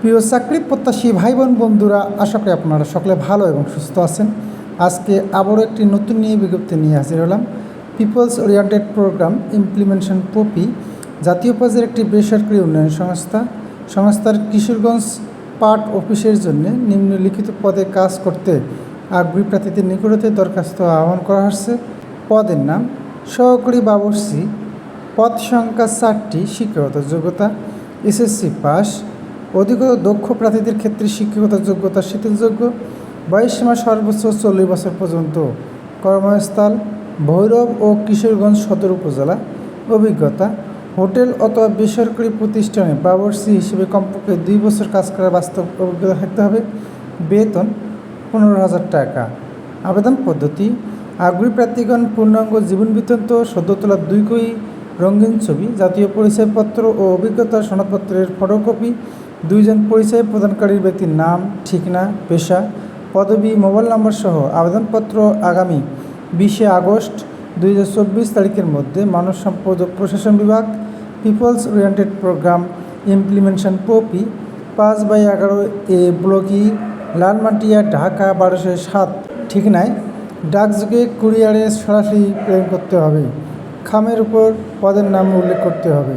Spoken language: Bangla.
প্রিয় চাকরি প্রত্যাশী ভাই বোন বন্ধুরা, আশা করি আপনারা সকলে ভালো এবং সুস্থ আছেন। আজকে আবারও একটি নতুন নিয়ে বিজ্ঞপ্তি নিয়ে হাজির হলাম। People's oriented program implementation POPI জাতীয় পর্যায়ের একটি বেসরকারি উন্নয়ন সংস্থা। সংস্থার কিশোরগঞ্জ পার্ট অফিসের জন্য নিম্নলিখিত পদে কাজ করতে আগ্রহী প্রার্থীদের নিকটতে দরখাস্ত আহ্বান করা হচ্ছে পদের নাম সহকারী বাবরসি। পদ সংখ্যা চারটি, শিক্ষাগত যোগ্যতা, এসএসসি পাস অধিকতর দক্ষ প্রার্থীদের ক্ষেত্রে শিক্ষাগত যোগ্যতা শিথিলযোগ্য। বয়সসীমা সর্বোচ্চ চল্লিশ বছর পর্যন্ত কর্মস্থল, ভৈরব ও কিশোরগঞ্জ সদর উপজেলা। অভিজ্ঞতা, হোটেল অথবা বেসরকারি প্রতিষ্ঠানে বাবরসি হিসেবে কমপক্ষে দুই বছর কাজ করার বাস্তব অভিজ্ঞতা থাকতে হবে। বেতন পনেরো হাজার টাকা। আবেদন পদ্ধতি, আগ্রহী প্রার্থীগণ পূর্ণাঙ্গ জীবন বৃত্তান্ত সদ্য তোলা দুই কই রঙিন ছবি, জাতীয় পরিচয়পত্র ও অভিজ্ঞতা সনদপত্রের ফটোকপি, দুইজন পরিচয় প্রদানকারীর ব্যক্তির নাম, ঠিকানা, পেশা, পদবি, মোবাইল নম্বর সহ আবেদনপত্র আগামী বিশে আগস্ট দু হাজার চব্বিশ তারিখের মধ্যে মানব সম্পদ প্রশাসন বিভাগ, people's oriented program implementation POPI, পাঁচ বাই এগারো এ ব্লকি লালমাটিয়া, ঢাকা বারোশো সাত, ঠিকানায় ডাকযোগে কুরিয়ারে সরাসরি প্রেরণ করতে হবে। খামের উপর পদের নাম উল্লেখ করতে হবে।